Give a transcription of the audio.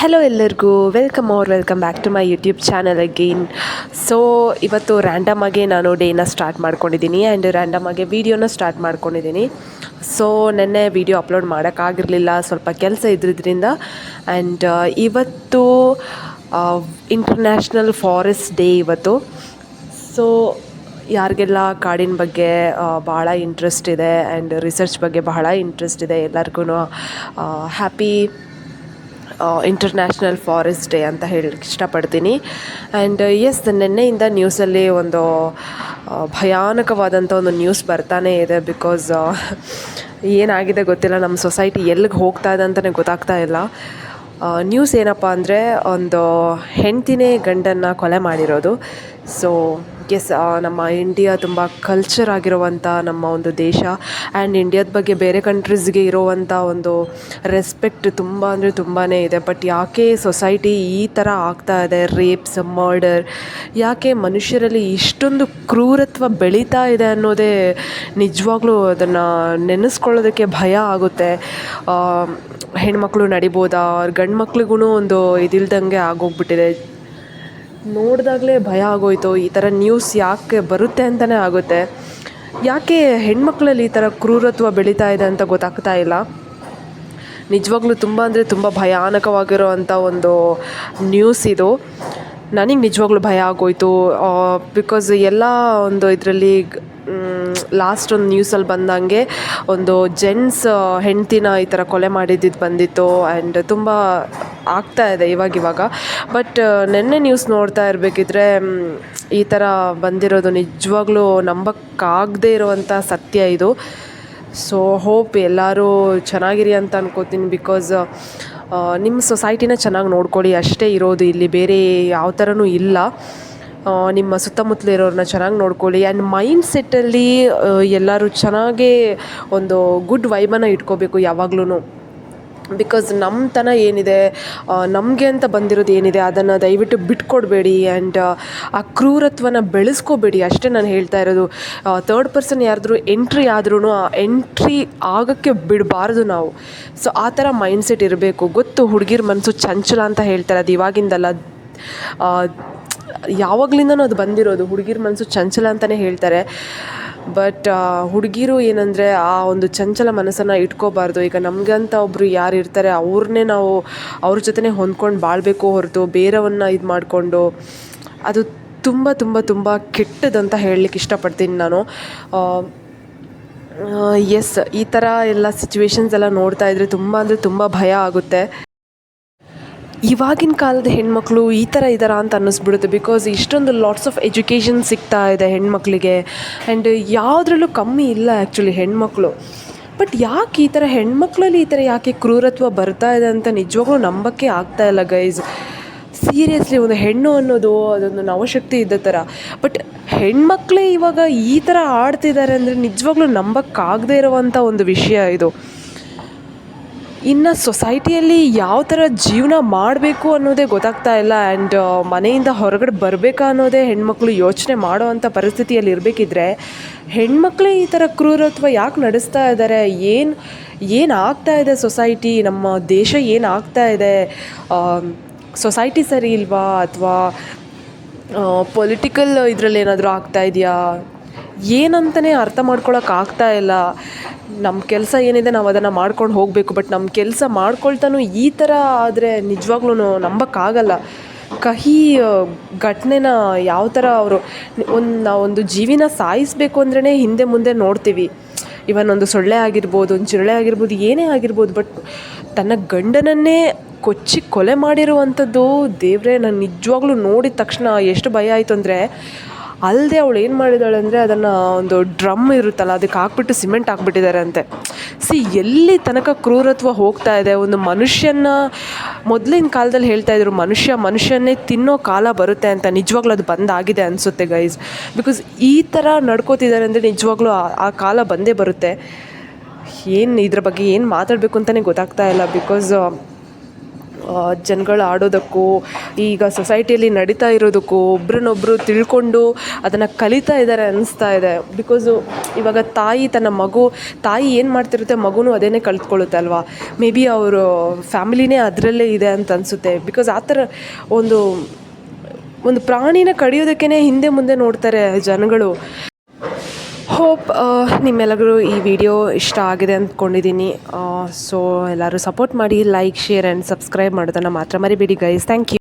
Hello ಎಲ್ಲರಿಗೂ welcome or welcome back to my YouTube channel again so ಇವತ್ತು random ಆಗಿ ನಾನು ಡೇನ ಸ್ಟಾರ್ಟ್ ಮಾಡ್ಕೊಂಡಿದ್ದೀನಿ ಆ್ಯಂಡ್ ರ್ಯಾಂಡಮ್ ಆಗಿ ವೀಡಿಯೋನ ಸ್ಟಾರ್ಟ್ ಮಾಡ್ಕೊಂಡಿದ್ದೀನಿ ಸೊ ನೆನ್ನೆ ವೀಡಿಯೋ ಅಪ್ಲೋಡ್ ಮಾಡೋಕ್ಕಾಗಿರಲಿಲ್ಲ ಸ್ವಲ್ಪ ಕೆಲಸ ಇದ್ದಿದ್ದರಿಂದ ಆ್ಯಂಡ್ ಇವತ್ತು ಇಂಟರ್ನ್ಯಾಷನಲ್ ಫಾರೆಸ್ಟ್ ಡೇ ಇವತ್ತು. ಸೊ ಯಾರಿಗೆಲ್ಲ ಕಾಡಿನ ಬಗ್ಗೆ ಭಾಳ ಇಂಟ್ರೆಸ್ಟ್ ಇದೆ ಆ್ಯಂಡ್ ರಿಸರ್ಚ್ ಬಗ್ಗೆ ಬಹಳ ಇಂಟ್ರೆಸ್ಟ್ ಇದೆ ಎಲ್ಲರಿಗೂ ಹ್ಯಾಪಿ ಇಂಟರ್ನ್ಯಾಷನಲ್ ಫಾರೆಸ್ಟ್ ಡೇ ಅಂತ ಹೇಳಕ್ಕೆ ಇಷ್ಟಪಡ್ತೀನಿ. ಆ್ಯಂಡ್ ಎಸ್ ನಿನ್ನೆಯಿಂದ ನ್ಯೂಸಲ್ಲಿ ಒಂದು ಭಯಾನಕವಾದಂಥ ಒಂದು ನ್ಯೂಸ್ ಬರ್ತಾನೇ ಇದೆ ಬಿಕಾಸ್ ಏನಾಗಿದೆ ಗೊತ್ತಿಲ್ಲ. ನಮ್ಮ ಸೊಸೈಟಿ ಎಲ್ಲಿಗೆ ಹೋಗ್ತಾ ಇದೆ ಅಂತಲೇ ಗೊತ್ತಾಗ್ತಾ ಇಲ್ಲ. ನ್ಯೂಸ್ ಏನಪ್ಪ ಅಂದರೆ ಒಂದು ಹೆಂಡ್ತಿನೇ ಗಂಡನ್ನು ಕೊಲೆ ಮಾಡಿರೋದು. ಸೊ ಎಸ್ ನಮ್ಮ ಇಂಡಿಯಾ ತುಂಬ ಕಲ್ಚರ್ ಆಗಿರುವಂಥ ನಮ್ಮ ಒಂದು ದೇಶ. ಆ್ಯಂಡ್ ಇಂಡಿಯಾದ ಬಗ್ಗೆ ಬೇರೆ ಕಂಟ್ರೀಸ್ಗೆ ಇರುವಂಥ ಒಂದು ರೆಸ್ಪೆಕ್ಟ್ ತುಂಬ ಅಂದರೆ ತುಂಬಾ ಇದೆ. ಬಟ್ ಯಾಕೆ ಸೊಸೈಟಿ ಈ ಥರ ಆಗ್ತಾ ಇದೆ? ರೇಪ್ಸ್ ಮರ್ಡರ್ ಯಾಕೆ ಮನುಷ್ಯರಲ್ಲಿ ಇಷ್ಟೊಂದು ಕ್ರೂರತ್ವ ಬೆಳೀತಾ ಇದೆ ಅನ್ನೋದೇ ನಿಜವಾಗ್ಲೂ ಅದನ್ನು ನೆನೆಸ್ಕೊಳ್ಳೋದಕ್ಕೆ ಭಯ ಆಗುತ್ತೆ. ಹೆಣ್ಮಕ್ಳು ನಡಿಬೋದಾ? ಗಂಡು ಮಕ್ಳಿಗೂ ಒಂದು ಇದಿಲ್ದಂಗೆ ಆಗೋಗ್ಬಿಟ್ಟಿದೆ. ನೋಡಿದಾಗಲೇ ಭಯ ಆಗೋಯ್ತು. ಈ ಥರ ನ್ಯೂಸ್ ಯಾಕೆ ಬರುತ್ತೆ ಅಂತಲೇ ಆಗುತ್ತೆ. ಯಾಕೆ ಹೆಣ್ಮಕ್ಳಲ್ಲಿ ಈ ಥರ ಕ್ರೂರತ್ವ ಬೆಳೀತಾ ಇದೆ ಅಂತ ಗೊತ್ತಾಗ್ತಾ ಇಲ್ಲ. ನಿಜವಾಗ್ಲೂ ತುಂಬ ಅಂದರೆ ತುಂಬ ಭಯಾನಕವಾಗಿರೋ ಅಂಥ ಒಂದು ನ್ಯೂಸ್ ಇದು. ನನಗೆ ನಿಜವಾಗ್ಲೂ ಭಯ ಆಗೋಯ್ತು. ಬಿಕಾಸ್ ಎಲ್ಲ ಒಂದು ಇದರಲ್ಲಿ ಲಾಸ್ಟ್ ಒಂದು ನ್ಯೂಸಲ್ಲಿ ಬಂದಂಗೆ ಒಂದು ಜೆಂಟ್ಸ್ ಹೆಂಡ್ತಿನ ಈ ಥರ ಕೊಲೆ ಮಾಡಿದ್ದು ಬಂದಿತ್ತು. ಆ್ಯಂಡ್ ತುಂಬ ಆಗ್ತಾ ಇದೆ ಇವಾಗ ಇವಾಗ. ಬಟ್ ನಿನ್ನೆ ನ್ಯೂಸ್ ನೋಡ್ತಾ ಇರಬೇಕಿದ್ರೆ ಈ ಥರ ಬಂದಿರೋದು ನಿಜವಾಗ್ಲೂ ನಂಬಕ್ಕಾಗದೇ ಇರುವಂಥ ಸತ್ಯ ಇದು. ಸೊ ಹೋಪ್ ಎಲ್ಲರೂ ಚೆನ್ನಾಗಿರಿ ಅಂತ ಅನ್ಕೋತೀನಿ ಬಿಕಾಸ್ ನಿಮ್ಮ ಸೊಸೈಟಿನ ಚೆನ್ನಾಗಿ ನೋಡ್ಕೊಳ್ಳಿ. ಅಷ್ಟೇ ಇರೋದು ಇಲ್ಲಿ, ಬೇರೆ ಯಾವ ಥರನೂ ಇಲ್ಲ. ನಿಮ್ಮ ಸುತ್ತಮುತ್ತಲು ಇರೋರನ್ನ ಚೆನ್ನಾಗಿ ನೋಡ್ಕೊಳ್ಳಿ. ಆ್ಯಂಡ್ ಮೈಂಡ್ ಸೆಟ್ಟಲ್ಲಿ ಎಲ್ಲರೂ ಚೆನ್ನಾಗೇ ಒಂದು ಗುಡ್ ವೈಬನ್ನು ಇಟ್ಕೋಬೇಕು ಯಾವಾಗ್ಲೂ ಬಿಕಾಸ್ ನಮ್ಮತನ ಏನಿದೆ ನಮಗೆ ಅಂತ ಬಂದಿರೋದು ಏನಿದೆ, ಅದನ್ನು ದಯವಿಟ್ಟು ಬಿಟ್ಕೊಡ್ಬೇಡಿ ಆ್ಯಂಡ್ ಆ ಕ್ರೂರತ್ವನ ಬೆಳೆಸ್ಕೋಬೇಡಿ ಅಷ್ಟೇ ನಾನು ಹೇಳ್ತಾ ಇರೋದು. ತರ್ಡ್ ಪರ್ಸನ್ ಯಾರಾದರೂ ಎಂಟ್ರಿ ಆದ್ರೂ ಆ ಎಂಟ್ರಿ ಆಗೋಕ್ಕೆ ಬಿಡಬಾರ್ದು ನಾವು. ಸೊ ಆ ಥರ ಮೈಂಡ್ಸೆಟ್ ಇರಬೇಕು. ಗೊತ್ತು, ಹುಡುಗಿರ ಮನಸ್ಸು ಚಂಚಲ ಅಂತ ಹೇಳ್ತಾರೆ, ಅದು ಇವಾಗಿಂದಲ್ಲ. ಯಾವಾಗಲಿಂದನೂ ಅದು ಬಂದಿರೋದು. ಹುಡುಗಿರ ಮನಸ್ಸು ಚಂಚಲ ಅಂತಲೇ ಹೇಳ್ತಾರೆ. ಬಟ್ ಹುಡುಗಿರು ಏನಂದರೆ ಆ ಒಂದು ಚಂಚಲ ಮನಸ್ಸನ್ನು ಇಟ್ಕೋಬಾರ್ದು. ಈಗ ನಮಗೆ ಅಂತ ಒಬ್ಬರು ಯಾರು ಇರ್ತಾರೆ ಅವ್ರನ್ನೇ ನಾವು ಅವ್ರ ಜೊತೆನೇ ಹೊಂದ್ಕೊಂಡು ಬಾಳಬೇಕು ಹೊರತು ಬೇರೆಯವ್ರನ್ನ ಇದು ಮಾಡಿಕೊಂಡು. ಅದು ತುಂಬ ತುಂಬ ತುಂಬ ಕೆಟ್ಟದಂತ ಹೇಳಲಿಕ್ಕೆ ಇಷ್ಟಪಡ್ತೀನಿ ನಾನು. ಎಸ್ ಈ ಥರ ಎಲ್ಲ ಸಿಚುವೇಶನ್ಸ್ ಎಲ್ಲ ನೋಡ್ತಾ ಇದ್ರೆ ತುಂಬ ಅಂದರೆ ತುಂಬ ಭಯ ಆಗುತ್ತೆ. ಇವಾಗಿನ ಕಾಲದ ಹೆಣ್ಮಕ್ಳು ಈ ಥರ ಇದ್ದಾರಾ ಅಂತ ಅನ್ನಿಸ್ಬಿಡುತ್ತೆ ಬಿಕಾಸ್ ಇಷ್ಟೊಂದು ಲಾಟ್ಸ್ ಆಫ್ ಎಜುಕೇಷನ್ ಸಿಗ್ತಾ ಇದೆ ಹೆಣ್ಮಕ್ಳಿಗೆ. ಆ್ಯಂಡ್ ಯಾವುದ್ರಲ್ಲೂ ಕಮ್ಮಿ ಇಲ್ಲ ಆ್ಯಕ್ಚುಲಿ ಹೆಣ್ಮಕ್ಳು. ಬಟ್ ಯಾಕೆ ಈ ಥರ ಹೆಣ್ಮಕ್ಳಲ್ಲಿ ಈ ಥರ ಯಾಕೆ ಕ್ರೂರತ್ವ ಬರ್ತಾ ಇದೆ ಅಂತ ನಿಜವಾಗ್ಲೂ ನಂಬಕ್ಕೆ ಆಗ್ತಾ ಇಲ್ಲ ಗೈಸ್ ಸೀರಿಯಸ್ಲಿ ಒಂದು ಹೆಣ್ಣು ಅನ್ನೋದು ಅದೊಂದು ನವಶಕ್ತಿ ಇದ್ದ ಥರ. ಬಟ್ ಹೆಣ್ಮಕ್ಳೇ ಇವಾಗ ಈ ಥರ ಆಡ್ತಿದ್ದಾರೆ ಅಂದರೆ ನಿಜವಾಗ್ಲೂ ನಂಬಕ್ಕಾಗದೇ ಇರುವಂಥ ಒಂದು ವಿಷಯ ಇದು. ಇನ್ನು ಸೊಸೈಟಿಯಲ್ಲಿ ಯಾವ ಥರ ಜೀವನ ಮಾಡಬೇಕು ಅನ್ನೋದೇ ಗೊತ್ತಾಗ್ತಾ ಇಲ್ಲ ಆ್ಯಂಡ್ ಮನೆಯಿಂದ ಹೊರಗಡೆ ಬರಬೇಕಾ ಅನ್ನೋದೇ ಹೆಣ್ಮಕ್ಳು ಯೋಚನೆ ಮಾಡೋ ಅಂಥ ಪರಿಸ್ಥಿತಿಯಲ್ಲಿ ಇರಬೇಕಿದ್ರೆ, ಹೆಣ್ಮಕ್ಳೇ ಈ ಥರ ಕ್ರೂರತ್ವ ಯಾಕೆ ನಡೆಸ್ತಾ ಇದ್ದಾರೆ ಏನು ಏನು ಆಗ್ತಾ ಇದೆ ಸೊಸೈಟಿ ನಮ್ಮ ದೇಶ ಏನು ಆಗ್ತಾ ಇದೆ? ಸೊಸೈಟಿ ಸರಿ ಇಲ್ವಾ? ಅಥವಾ ಪೊಲಿಟಿಕಲ್ ಇದರಲ್ಲಿ ಏನಾದರೂ ಆಗ್ತಾ ಇದೆಯಾ? ಏನಂತಲೇ ಅರ್ಥ ಮಾಡ್ಕೊಳಕ್ಕೆ ಆಗ್ತಾ ಇಲ್ಲ. ನಮ್ಮ ಕೆಲಸ ಏನಿದೆ ನಾವು ಅದನ್ನು ಮಾಡ್ಕೊಂಡು ಹೋಗಬೇಕು ಬಟ್ ನಮ್ಮ ಕೆಲಸ ಮಾಡ್ಕೊಳ್ತಾನೂ ಈ ಥರ ಆದರೆ ನಿಜವಾಗ್ಲೂ ನಂಬೋಕ್ಕಾಗಲ್ಲ. ಕಹಿ ಘಟನೆನ ಯಾವ ಥರ ಅವರು, ಒಂದು ನಾವೊಂದು ಜೀವಿನ ಸಾಯಿಸಬೇಕು ಅಂದ್ರೇ ಹಿಂದೆ ಮುಂದೆ ನೋಡ್ತೀವಿ. ಇವನ್ ಒಂದು ಸೊಳ್ಳೆ ಆಗಿರ್ಬೋದು, ಒಂದು ಜಿರಳೆ ಆಗಿರ್ಬೋದು, ಏನೇ ಆಗಿರ್ಬೋದು ಬಟ್ ತನ್ನ ಗಂಡನನ್ನೇ ಕೊಚ್ಚಿ ಕೊಲೆ ಮಾಡಿರುವಂಥದ್ದು ದೇವ್ರೆ, ನಾನು ನಿಜವಾಗ್ಲೂ ನೋಡಿದ ತಕ್ಷಣ ಎಷ್ಟು ಭಯ ಆಯಿತು ಅಂದರೆ ಅಲ್ಲದೆ ಅವಳು ಏನು ಮಾಡಿದಾಳೆ ಅಂದರೆ ಅದನ್ನು ಒಂದು ಡ್ರಮ್ ಇರುತ್ತಲ್ಲ, ಅದಕ್ಕೆ ಹಾಕ್ಬಿಟ್ಟು ಸಿಮೆಂಟ್ ಹಾಕ್ಬಿಟ್ಟಿದ್ದಾರೆ ಅಂತೆ. ಸಿ, ಎಲ್ಲಿ ತನಕ ಕ್ರೂರತ್ವ ಹೋಗ್ತಾ ಇದೆ? ಒಂದು ಮನುಷ್ಯನ ಮೊದಲಿನ ಕಾಲದಲ್ಲಿ ಹೇಳ್ತಾ ಇದ್ರು, ಮನುಷ್ಯ ಮನುಷ್ಯನೇ ತಿನ್ನೋ ಕಾಲ ಬರುತ್ತೆ ಅಂತ ನಿಜವಾಗ್ಲೂ ಅದು ಬಂದಾಗಿದೆ ಅನಿಸುತ್ತೆ ಗೈಸ್ ಬಿಕಾಸ್ ಈ ಥರ ನಡ್ಕೋತಿದ್ದಾರೆ ಅಂದರೆ ನಿಜವಾಗ್ಲೂ ಆ- ಕಾಲ ಬಂದೇ ಬರುತ್ತೆ. ಏನು ಇದ್ರ ಬಗ್ಗೆ ಏನು ಮಾತಾಡಬೇಕು ಅಂತಲೇ ಗೊತ್ತಾಗ್ತಾ ಇಲ್ಲ ಬಿಕಾಸ್ ಜನಗಳು ಆಡೋದಕ್ಕೂ, ಈಗ ಸೊಸೈಟಿಯಲ್ಲಿ ನಡೀತಾ ಇರೋದಕ್ಕೂ ಒಬ್ರನ್ನೊಬ್ಬರು ತಿಳ್ಕೊಂಡು ಅದನ್ನು ಕಲಿತಾ ಇದ್ದಾರೆ ಅನ್ನಿಸ್ತಾ ಇದೆ. ಬಿಕಾಸು ಇವಾಗ ತಾಯಿ ತನ್ನ ಮಗು, ತಾಯಿ ಏನು ಮಾಡ್ತಿರುತ್ತೆ, ಮಗುನೂ ಅದೇನೇ ಕಲ್ತ್ಕೊಳ್ಳುತ್ತೆ ಅಲ್ವಾ? ಮೇ ಬಿ ಅವರು ಫ್ಯಾಮಿಲಿನೇ ಅದರಲ್ಲೇ ಇದೆ ಅಂತ ಅನಿಸುತ್ತೆ. ಬಿಕಾಸ್ ಆ ಥರ ಒಂದು ಒಂದು ಪ್ರಾಣಿನ ಕಡಿಯೋದಕ್ಕೇ ಹಿಂದೆ ಮುಂದೆ ನೋಡ್ತಾರೆ ಜನಗಳು. ಹೋಪ್ ನಿಮ್ಮೆಲ್ಲರಿಗೂ ಈ ವಿಡಿಯೋ ಇಷ್ಟ ಆಗಿದೆ ಅಂದ್ಕೊಂಡಿದ್ದೀನಿ. ಸೊ ಎಲ್ಲರೂ ಸಪೋರ್ಟ್ ಮಾಡಿ ಲೈಕ್ ಶೇರ್ ಆ್ಯಂಡ್ ಸಬ್ಸ್ಕ್ರೈಬ್ ಮಾಡೋದನ್ನು ಮಾತ್ರ ಮರಿಬೇಡಿ ಗೈಸ್ ಥ್ಯಾಂಕ್ ಯು